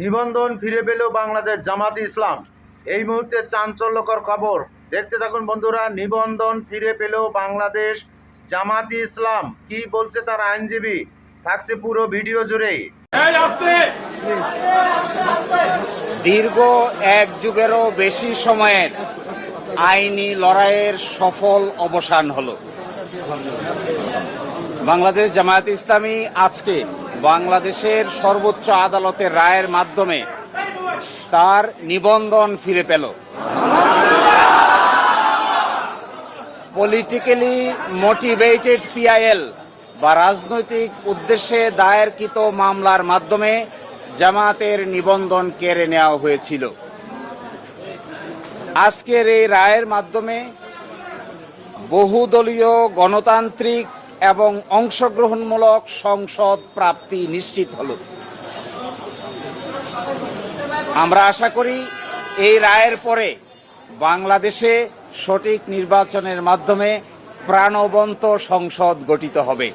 নিবন্ধন ফিরে পেল বাংলাদেশ জামাত ইসলাম। এই মুহূর্তে চাঞ্চল্যকর খবর। দেখতে থাকুন বন্ধুরা নিবন্ধন ফিরে পেল বাংলাদেশ জামাত ইসলাম। কি বলছে তার আইনজীবী? থাকছে পুরো ভিডিও জুড়ে দীর্ঘ এক যুগেরও বেশি সময়ের আইনি লড়াইয়ের সফল অবসান হলো। বাংলাদেশ জামায়াত ইসলামী আজকে বাংলাদেশের সর্বোচ্চ আদালতের রায়ের মাধ্যমে তার নিবন্ধন ফিরে পেল। পলিটিক্যালি মোটিভেটেড পিআইএল বা রাজনৈতিক উদ্দেশ্যে দায়েরকৃত মামলার মাধ্যমে জামাতের নিবন্ধন কেড়ে নেওয়া হয়েছিল। আজকের এই রায়ের মাধ্যমে বহুদলীয় গণতান্ত্রিক এবং অংশগ্রহণমূলক সংসদ প্রাপ্তি নিশ্চিত হল। আমরা আশা করি এই রায়ের পরে বাংলাদেশে সঠিক নির্বাচনের মাধ্যমে প্রাণবন্ত সংসদ গঠিত হবে।